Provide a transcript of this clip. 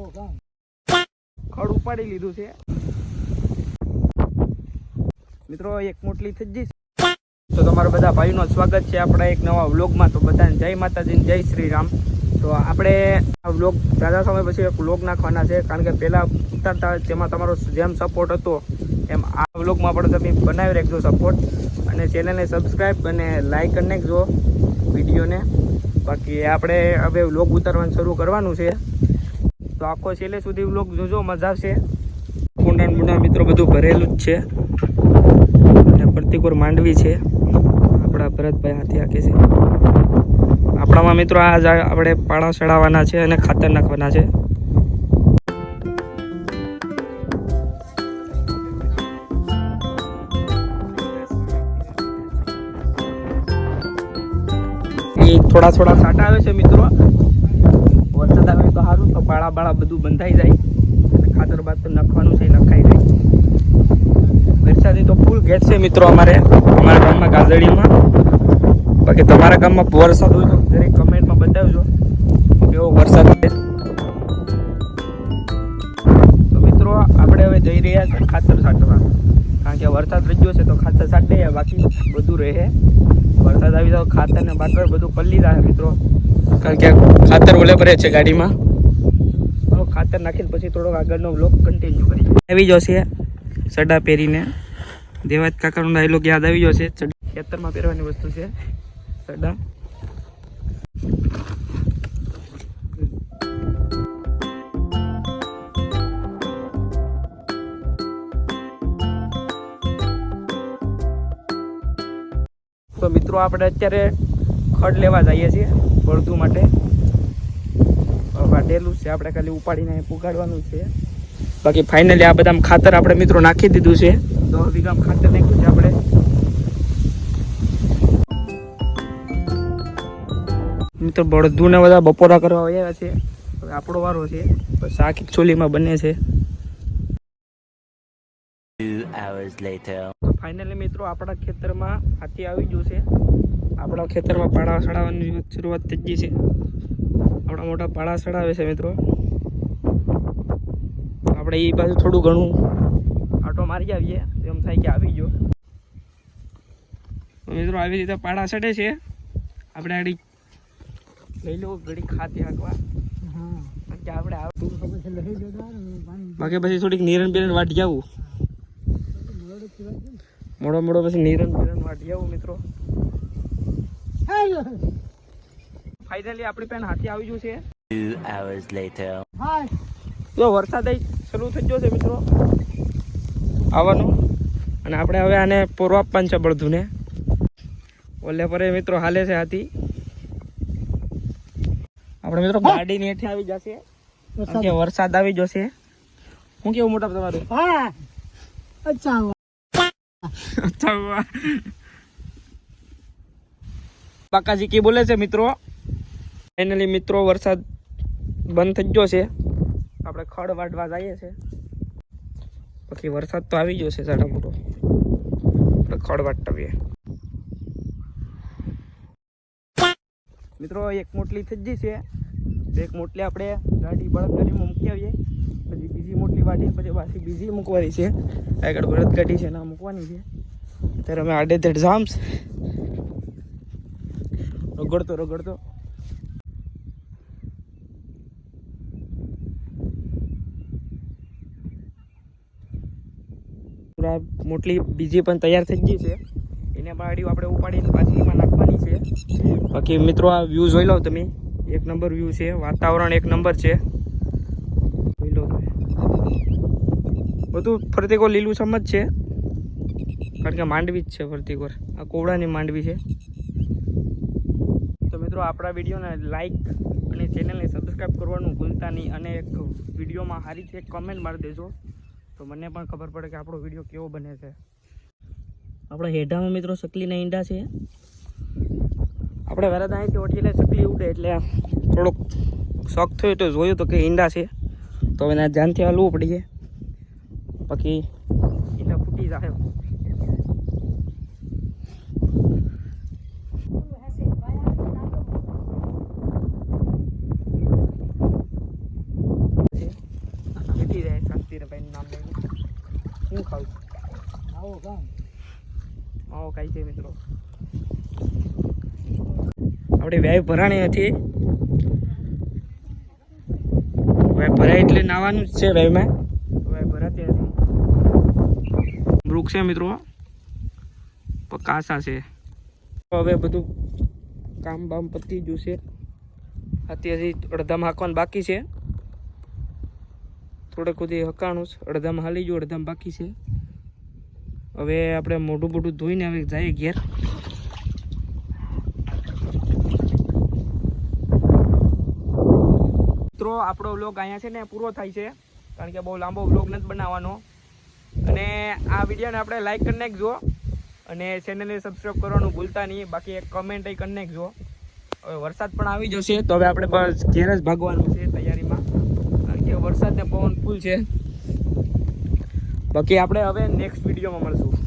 ખડ ઉપાડી લીધું છે. મિત્રો, એક મોટલી થઈ તો તમારા બધા ભાઈનું સ્વાગત છે આપણા એક નવા વ્લોગમાં. તો બધાને જય માતાજી જય શ્રી રામ તો આપણે આ વ્લોગ દાદા સમય પછી એક વ્લોગ નાખવાના છે, કારણ કે પહેલાં ઉતારતા જેમાં તમારો જેમ સપોર્ટ હતો, એમ આ વ્લોગમાં પણ તમે બનાવી રાખજો સપોર્ટ અને ચેનલને સબસ્ક્રાઈબ અને લાઈક કરી નાખજો વિડીયોને. બાકી આપણે હવે વ્લોગ ઉતારવાનું શરૂ કરવાનું છે. તો આખો છેલ્લે સુધી લોક જોજો, મજા આવશે. કુંડા મુંડા મિત્રો બધું ભરેલું જ છે. અને પ્રતિકોર માંડવી છે. આપણા ભરતભાઈ હાથી હાકે છે. આપણામાં મિત્રો આજ આપણે પાણા ચડાવવાના છે અને ખાતર નાખવાના છે. થોડા થોડા સાટા આવે છે મિત્રો. વરસાદ આવે તો સારું તો પાળા બાળા બધું બંધાઈ જાય. અને ખાતર બાતર નખવાનું છે, નખાઈ જાય. વરસાદની તો ફૂલ ઘેટ છે મિત્રો અમારે, અમારા ગામમાં, ગાજડીમાં. બાકી તમારા ગામમાં વરસાદ હોય તો દરેક કમેન્ટમાં બતાવજો કેવો વરસાદ તો મિત્રો, આપણે હવે જઈ રહ્યા છે ખાતર છાંટવા કારણ કે વરસાદ રજ્યો છે તો ખાતર છાંટે બાકી બધું રહે. વરસાદ આવી જાવ ખાતર ને બાકર બધું પલ્લી જાય મિત્રો. કારણ કે ખાતર ઓલે ભરે છે ગાડીમાં. ખાતર નાખીને પછી થોડોક આગળનો બ્લોક કન્ટિન્યુ કરી આવી જશે સડા પહેરીને. દેવાજ કાકાનો ડાયલોગ યાદ આવી જશે. ખેતરમાં પહેરવાની વસ્તુ છે સડા. તો મિત્રો, આપણે અત્યારે ખડ લેવા જઈએ છીએ. બળદું માટે વાટેલું છે. આપણે ખાલી ઉપાડીને પુગાડવાનું છે. બાકી ફાઇનલી આ બધા ખાતર આપણે મિત્રો નાખી દીધું છે. દસ વીઘામાં ખાતર નાખ્યું છે આપણે. મિત્રો બળદું ને બધા બપોરા કરવા આવ્યા છે. આપણો વારો છે. શાક ચોલીમાં બને છે Two hours later. તો ફાઇનલી મિત્રો, આપણા ખેતરમાં હાથી આવી ગયું છે. આપણા ખેતરમાં પાળા સડાવવાની શરૂઆત થઈ ગઈ છે. આપણા મોટા પાળા સડાવે છે, મિત્રો. આપણે એ બાજુ થોડું ઘણું આટો મારી આવીએ. એમ થાય કે આવી ગયો. મિત્રો, આવી રીતે પાળા સડે છે. આપણે આડી લઈ લો ઘડી ખાતી હાંકવા. બાકી પછી થોડીક નિરણ બિરણ વાટી આવું. મોડો મોડો પછી નિરણ બિરણ વાટી આવું મિત્રો. ફાઇનલી આપણી પેન હાથી આવી ગયું છે. Hours later. જો વરસાદ શરૂ થઈ ગયો છે મિત્રો. આવવાનું. અને આપણે હવે આને પોરવા આપવાનું છે બળધુને ઓલે પરે મિત્રો હાલે છે હાથી. આપણે મિત્રો ગાડી હેઠે આવી જશે. વરસાદ. આવી જશે હું કેવું મોટા તમારું? અચ્છા વાહ. બાકાજી કી બોલે છે મિત્રો? ફાઇનલી મિત્રો, વરસાદ બંધ થઈ ગયો છે. આપણે ખડ વાટવા જઈએ છે. બાકી વરસાદ તો આવી ગયો છે સાડા મોટો આપણે ખડ વાટવીએ મિત્રો, એક મોટલી થઈ ગઈ છે. એક મોટલી આપણે ગાડી બળદ ગાડીમાં મૂકી આવીએ. પછી બીજી મોટી વાટી પછી પાછી બીજી મૂકવાની છે. આગળ બળદ કાઢી છે ના મૂકવાની છે. ત્યારે અમે આડેધડ જામ્સ રગડતો રગડતો. મોટલી બીજી પણ તૈયાર થઈ ગઈ છે. એને બાળી આપણે ઉપાડીને પાછી એમાં નાખવાની છે. બાકી મિત્રો, આ વ્યૂ જોઈ લો તમે. એક નંબર વ્યૂ છે. વાતાવરણ એક નંબર છે જોઈ લો તમે બધું ફરતીકોર લીલું સમજ છે. કારણ કે માંડવી જ છે ફરતીકોર આ કોવડાની માંડવી છે. તો મિત્રો આપણા વિડીયોને લાઈક અને ચેનલને સબસ્ક્રાઈબ કરવાનું ભૂલતા નહીં અને એક વિડીયોમાં સારી છે કમેન્ટ મારી દેજો. તો મને પણ ખબર પડે કે આપણો વીડિયો કેવો બને છે. આપણા હેઠામાં મિત્રો સકલીના ઈંડા છે. આપણે વેરા અહીંથી લે સકલી ઉડે એટલે થોડોક શોખ થયો તો જોયું તો કે ઈંડા છે. તો હવે ધ્યાનથી હલવું પડીએ પછી એટલે ફૂટી જાય ફૂટી જાય શાંતિભાઈ નામ શું ખાવું? આવો કામ આવો કાંઈ છે મિત્રો. આપણે વ્યાય ભરાણી હતી ભરાય એટલે નાવાનું જ છે વેવમાં ભરાતી હતી વૃક્ષ છે મિત્રો. પકાસા કાસા છે. હવે બધું કામ બામ પતી ગયું છે. અત્યારે અડધામાં હાંકવાનું બાકી છે. થોડેક સુધી હકાણું છે. અડધામાં હાલી ગયું અડધામાં બાકી છે. હવે આપણે મોઢું મોઢું ધોઈને હવે જઈએ ઘેર. મિત્રો, આપણો વ્લોગ અહીંયા છે ને પૂરો થાય છે. કારણ કે બહુ લાંબો વ્લોગ નથી બનાવવાનો. અને આ વિડીયોને આપણે લાઇક કરી નાખજો. અને ચેનલને સબસ્ક્રાઈબ કરવાનું ભૂલતા નહીં. બાકી એક કમેન્ટ કરી નાખજો. હવે વરસાદ પણ આવી જશે, તો હવે આપણે બસ ઘેર જ ભાગવાનું છે તૈયારીમાં. કારણ કે વરસાદને પવન ફૂલ છે. બાકી આપણે હવે નેક્સ્ટ વિડીયોમાં મળશું.